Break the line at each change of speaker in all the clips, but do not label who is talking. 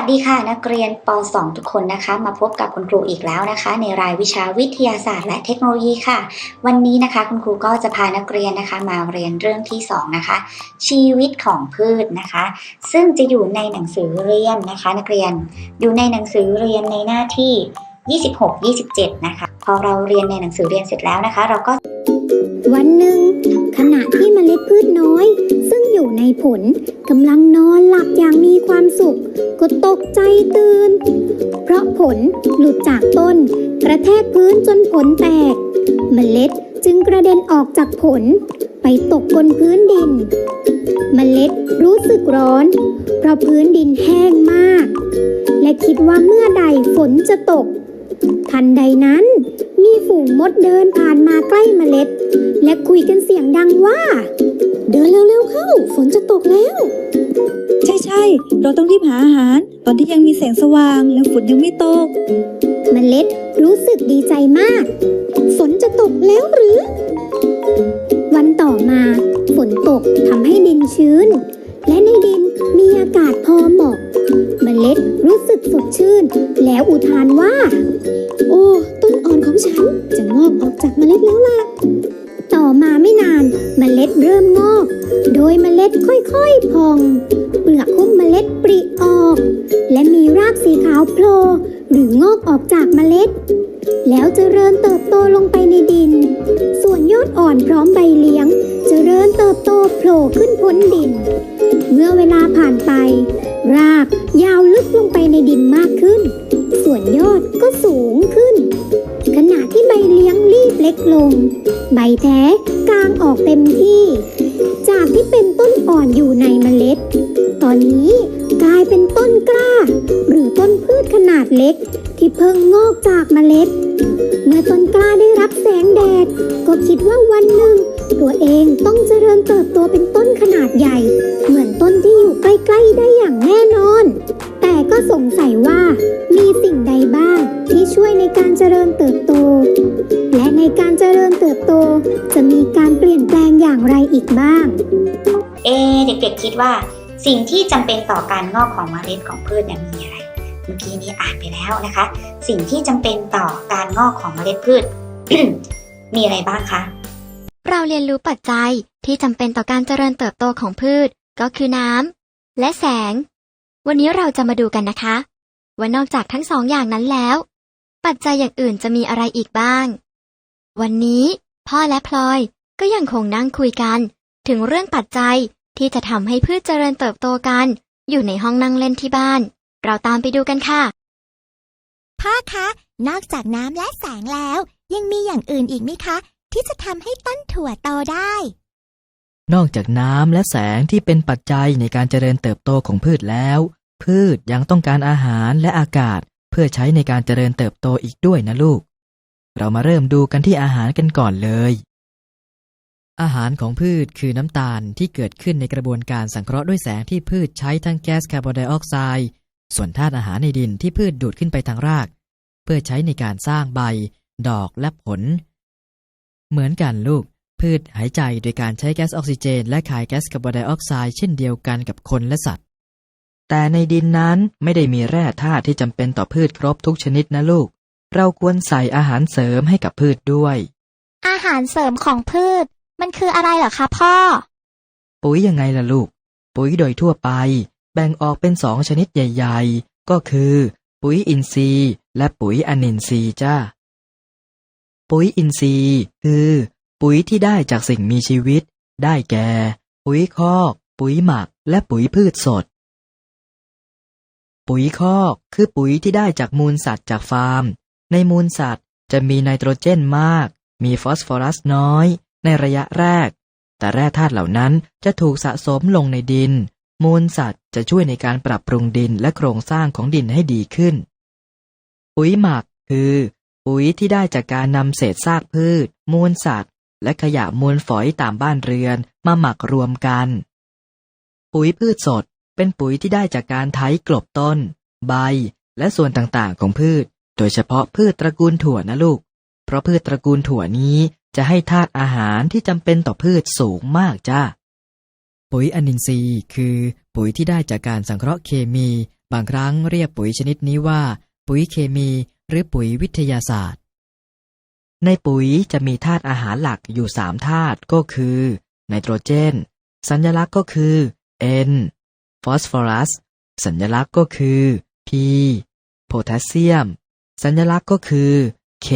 วัสดีค่ะนักเรียนป .2 ทุกคนนะคะ มาพบกับคุณครูอีกแล้วนะคะ ในรายวิชาวิทยาศาสตร์ และเทคโนโลยีค่ะ วันนี้นะคะคุณครูก็จะพานักเรียนนะคะ มาเรียนเรื่องที่สองนะคะ ชีวิตของพืชนะคะ ซึ่งจะอยู่ในหนังสือเรียนนะคะ นักเรียนอยู่ในหนังสือเรียนในหน้าที่ 26-27 นะคะ พอเราเรียนในหนังสือเรียนเสร็จแล้วนะคะ เราก็
วันหนึ่งขณะที่เมล็ดพืชน้อยซึ่ง อยู่ในผลกำลังนอนหลับอย่างมีความสุข ก็ตกใจตื่น เพราะผลหลุดจากต้น กระแทกพื้นจนผลแตกเมล็ดจึงกระเด็นออกจากผล ไปตกบนพื้นดินเมล็ดรู้สึกร้อน เพราะพื้นดินแห้งมาก และคิดว่าเมื่อใดฝนจะตก ทันใดนั้น มีฝูงมดเดินผ่านมาใกล้เมล็ด และคุยกันเสียงดังว่า เดินเร็วๆเข้า ฝนจะตกแล้ว
ใช่ใช่ๆเราต้องรีบหาอาหาร ตอนที่ยังมีแสงสว่างและฝนยังไม่ตก
เมล็ดรู้สึกดีใจมาก ฝนจะตกแล้วหรือ วันต่อมาฝนตกทำให้ดินชื้น และในดินมีอากาศพอเหมาะ เมล็ดรู้สึกสดชื่น แล้วอุทานว่า โอ้ ต้นอ่อนของฉันจะงอกออกจากเมล็ดแล้วล่ะ ต่อมาไม่นานเมล็ดเริ่มงอก โดยเมล็ดค่อยๆพอง เปลือกหุ้มเมล็ดปริออก และมีรากสีขาวโผล่หรืองอกออกจากเมล็ด แล้วจเจริญเติบโตลงไปในดิน ส่วนยอดอ่อนพร้อมใบเลี้ยงจเจริญเติบโตโผล่ขึ้นพ้นดิน เมื่อเวลาผ่านไป รากยาวลึกลงไปในดินมากขึ้น ส่วนยอดก็สูงขึ้น เล็กลง ใบแท้กลางออกเต็มที่ จากที่เป็นต้นอ่อนอยู่ในเมล็ด ตอนนี้กลายเป็นต้นกล้า หรือต้นพืชขนาดเล็ก ที่เพิ่งงอกจากเมล็ด เมื่อต้นกล้าได้รับแสงแดด ก็คิดว่าวันหนึ่ง ตัวเองต้องเจริญเติบโตเป็นต้นขนาดใหญ่ เหมือนต้นที่อยู่ใกล้ๆได้อย่างแน่นอน แต่ก็สงสัยว่ามีสิ่งใดบ้างที่ช่วยในการเจริญเติบโต และในการเจริญเติบโต จะมีการเปลี่ยนแปลงอย่างไรอีกบ้าง
เอะเด็กๆคิดว่า สิ่งที่จำเป็นต่อการงอกของเมล็ดของพืชเนี่ยมีอะไร เมื่อกี้นี้อ่านไปแล้วนะคะ สิ่งที่จำเป็นต่อการงอกของเมล็ดพืช มีอะไรบ้างคะ
เราเรียนรู้ปัจจัยที่จำเป็นต่อการเจริญเติบโตของพืช ก็คือน้ำและแสง วันนี้เราจะมาดูกันนะคะ ว่านอกจากทั้งสองอย่างนั้นแล้ว ปัจจัยอย่างอื่นจะมีอะไรอีกบ้าง วันนี้ พ่อและพลอยก็ยังคงนั่งคุยกัน ถึงเรื่องปัจจัยที่จะทำให้พืชเจริญเติบโตกัน อยู่ในห้องนั่งเล่นที่บ้าน เราตามไปดูกันค่ะ
พ่อคะ นอกจากน้ำและแสงแล้ว ยังมีอย่างอื่นอีกไหมคะ ที่จะทำให้ต้นถั่วโตได้
นอกจากน้ำและแสงที่เป็นปัจจัยในการเจริญเติบโตของพืชแล้ว พืชยังต้องการอาหารและอากาศ เพื่อใช้ในการเจริญเติบโตอีกด้วยนะลูก เรามาเริ่มดูกันที่อาหารกันก่อนเลย อาหารของพืชคือน้ำตาลที่เกิดขึ้นในกระบวนการสังเคราะห์ด้วยแสงที่พืชใช้ทั้งแก๊สคาร์บอนไดออกไซด์ส่วนธาตุอาหารในดินที่พืชดูดขึ้นไปทางราก เพื่อใช้ในการสร้างใบ ดอกและผล เหมือนกันลูก พืชหายใจโดยการใช้แก๊สออกซิเจน และคายแก๊สคาร์บอนไดออกไซด์เช่นเดียวกันกับคนและสัตว์ แต่ในดินนั้นไม่ได้มีแร่ธาตุที่จำเป็นต่อพืชครบทุกชนิดนะลูก เราควรใส่อาหารเสริมให้กับพืชด้วย
อาหารเสริมของพืช มันคืออะไรเหรอคะพ่อ
ปุ๋ยยังไงล่ะลูก ปุ๋ยโดยทั่วไป แบ่งออกเป็นสองชนิดใหญ่ ๆ ก็คือ ปุ๋ยอินทรีย์ และปุ๋ยอนินทรีย์จ้าปุ๋ยอินทรีย์คือ ปุ๋ยที่ได้จากสิ่งมีชีวิต ได้แก่ ปุ๋ยคอก ปุ๋ยหมัก และปุ๋ยพืชสด ปุ๋ยคอกคือปุ๋ยที่ได้จากมูลสัตว์จากฟาร์ม ในมูลสัตว์จะมีไนโตรเจนมาก มีฟอสฟอรัสน้อย ในระยะแรก แต่แร่ธาตุเหล่านั้นจะถูกสะสมลงในดิน มูลสัตว์จะช่วยในการปรับปรุงดินและโครงสร้างของดินให้ดีขึ้น ปุ๋ยหมักคือ ปุ๋ยที่ได้จากการนำเศษซากพืช มูลสัตว์ และขยะมูลฝอยตามบ้านเรือนมาหมักรวมกัน ปุ๋ยพืชสดเป็นปุ๋ยที่ได้จากการไถกลบต้น ใบ และส่วนต่างๆของพืช โดยเฉพาะพืชตระกูลถั่วนะลูก เพราะพืชตระกูลถั่วนี้จะให้ธาตุอาหารที่จำเป็นต่อพืชสูงมากจ้าปุ๋ยอนินทรีย์คือปุ๋ยที่ได้จากการสังเคราะห์เคมี บางครั้งเรียกปุ๋ยชนิดนี้ว่า ปุ๋ยเคมี หรือปุ๋ยวิทยาศาสตร์ ในปุ๋ยจะมีธาตุอาหารหลักอยู่สามธาตุก็คือไนโตรเจน สัญลักษณ์ก็คือ N ฟอสฟอรัส สัญลักษณ์ก็คือ P โพแทสเซียม สัญลักษณ์ก็คือ K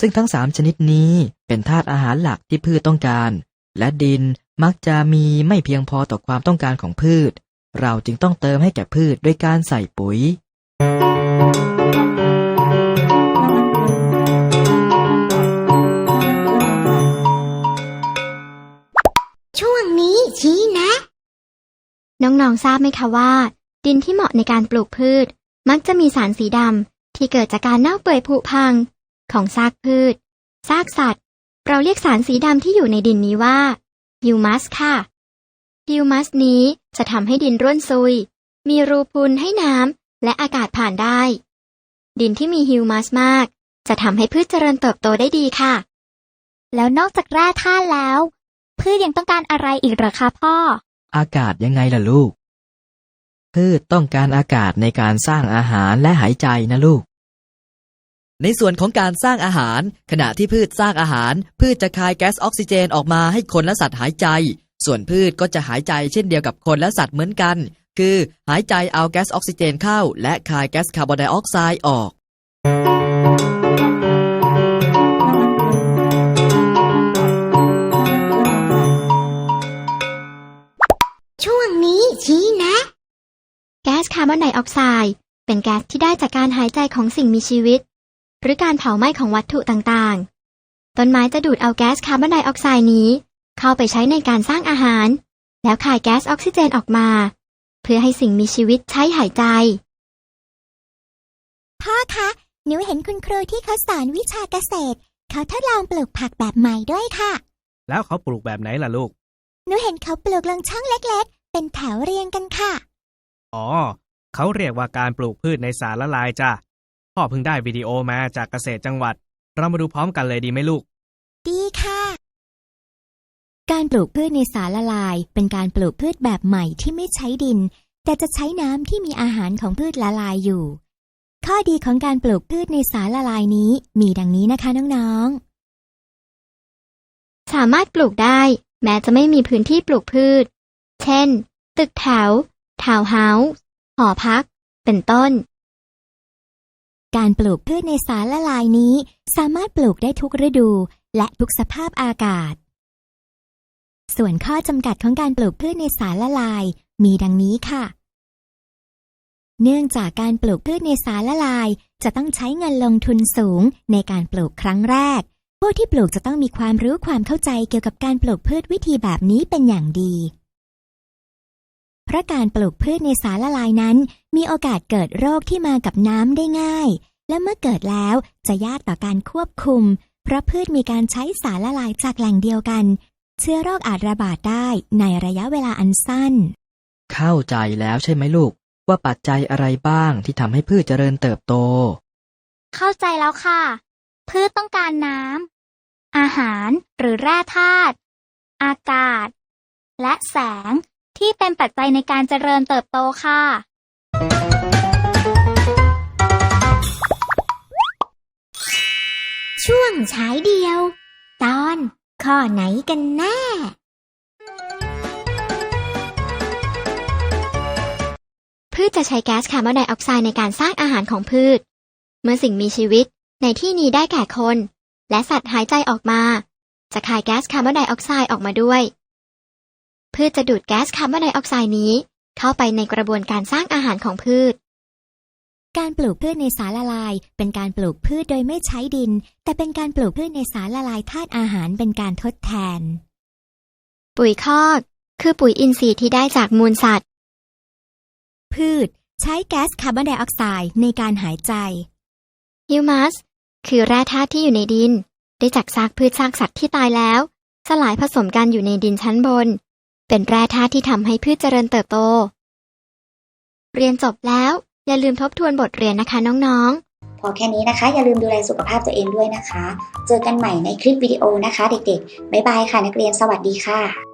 ซึ่งทั้งสามชนิดนี้เป็นธาตุอาหารหลักที่พืชต้องการ และดินมักจะมีไม่เพียงพอต่อความต้องการของพืช เราจึงต้องเติมให้แก่พืชด้วยการใส่ปุ๋ย
ช่ว
องทราบไหมคะว่า ดินที่เหมาะในการปลูกพืช มักจะมีสารสีดำที่เกิดจากการเน่าเปื่อยผุพัง ของซากพืช ซากสัตว์ เราเรียกสารสีดำที่อยู่ในดินนี้ว่าฮิวมัสค่ะฮิวมัสนี้จะทำให้ดินร่วนซุย มีรูพุนให้น้ำและอากาศผ่านได้ ดินที่มีฮิวมัสมาก จะทำให้พืชเจริญเติบโตได้ดีค่ะ
แล้วนอกจากแร่ธาตุแล้ว พืชยังต้องการอะไรอีกหรอคะพ่อ
อากาศยังไงล่ะลูก พืชต้องการอากาศในการสร้างอาหารและหายใจนะลูก ในส่วนของการสร้างอาหาร ขณะที่พืชสร้างอาหาร พืชจะคายแก๊สออกซิเจนออกมาให้คนและสัตว์หายใจ ส่วนพืชก็จะหายใจเช่นเดียวกับคนและสัตว์เหมือนกัน คือหายใจเอาแก๊สออกซิเจนเข้า และคายแก๊สคาร์บอนไดออกไซด์ออกา
ร์บอนไดออกไซด์เป็นแก๊สที่ได้จากการหายใจของสิ่งมีชีวิต หรือการเผาไหม้ของวัตถุต่างๆ ต้นไม้จะดูดเอาแก๊สคาร์บอนไดออกไซด์นี้ เข้าไปใช้ในการสร้างอาหาร แล้วคายแก๊สออกซิเจนออกมา เพื่อให้สิ่งมีชีวิตใช้หายใจ
พ่อคะ หนูเห็นคุณครูที่เขาสอนวิชาเกษตร เขาทดลองปลูกผักแบบใหม่ด้วยค่ะ
แล้วเขาปลูกแบบไหนล่ะลูก
หนูเห็นเขาปลูกลงช่องเล็กๆ เป็นแถวเรียงกันค่ะ
อ๋อ เขาเรียกว่าการปลูกพืชในสารละลายจ้ะพ่อเพิ่งได้วิดีโอมาจากเกษตรจังหวัด เรามาดูพร้อมกันเลยดีไหมลูก
ดีค่ะ
การปลูกพืชในสารละลาย เป็นการปลูกพืชแบบใหม่ที่ไม่ใช้ดิน แต่จะใช้น้ำที่มีอาหารของพืชละลายอยู่ ข้อดีของการปลูกพืชในสารละลายนี้มีดังนี้นะคะน้อง
สามารถปลูกได้ แม้จะไม่มีพื้นที่ปลูกพืช เช่น ตึกแถวทาวน์เฮาส์ หอพัก เป็นต้น
การปลูกพืชในสารละลายนี้สามารถปลูกได้ทุกฤดูและทุกสภาพอากาศ ส่วนข้อจำกัดของการปลูกพืชในสารละลายมีดังนี้ค่ะ เนื่องจากการปลูกพืชในสารละลาย จะต้องใช้เงินลงทุนสูงในการปลูกครั้งแรก ผู้ที่ปลูกจะต้องมีความรู้ความเข้าใจเกี่ยวกับการปลูกพืชวิธีแบบนี้เป็นอย่างดี เพราะการปลูกพืชในสารละลายนั้น มีโอกาสเกิดโรคที่มากับน้ำได้ง่าย และเมื่อเกิดแล้วจะยากต่อการควบคุม เพราะพืชมีการใช้สารละลายจากแหล่งเดียวกัน เชื้อโรคอาจระบาดได้ในระยะเวลาอันสั้น
เข้าใจแล้วใช่ไหมลูก ว่าปัจจัยอะไรบ้างที่ทำให้พืชเจริญเติบโต
เข้าใจแล้วค่ะ พืชต้องการน้ำอาหารหรือแร่ธาตุอากาศ และแสง ที่เป็นปัจจัยในการเจริญเติบโตค่ะ
ช่วงฉายเดียว ตอนข้อไหนกันแน่
พืชจะใช้แก๊สคาร์บอนไดออกไซด์ในการสร้างอาหารของพืช เมื่อสิ่งมีชีวิตในที่นี้ได้แก่คน และสัตว์หายใจออกมา จะคายแก๊สคาร์บอนไดออกไซด์ออกมาด้วย พืชจะดูดแก๊สคาร์บอนไดออกไซด์นี้ เข้าไปในกระบวนการสร้างอาหารของพืช
การปลูกพืชในสารละลาย เป็นการปลูกพืชโดยไม่ใช้ดิน แต่เป็นการปลูกพืชในสารละลายธาตุอาหารเป็นการทดแทน
ปุ๋ยคอก คือปุ๋ยอินทรีย์ที่ได้จากมูลสัตว์
พืชใช้แก๊สคาร์บอนไดออกไซด์ในการหายใจ
ฮิวมัสคือแร่ธาตุที่อยู่ในดิน ได้จากซากพืชซากสัตว์ที่ตายแล้ว สลายผสมกันอยู่ในดินชั้นบน เป็นแร่ธาตุที่ทำให้พืชเจริญเติบโต เรียนจบแล้ว อย่าลืมทบทวนบทเรียนนะคะน้องๆ
พอแค่นี้นะคะ อย่าลืมดูแลสุขภาพตัวเองด้วยนะคะ เจอกันใหม่ในคลิปวิดีโอนะคะ เด็กๆ บ๊ายบายค่ะนักเรียนสวัสดีค่ะ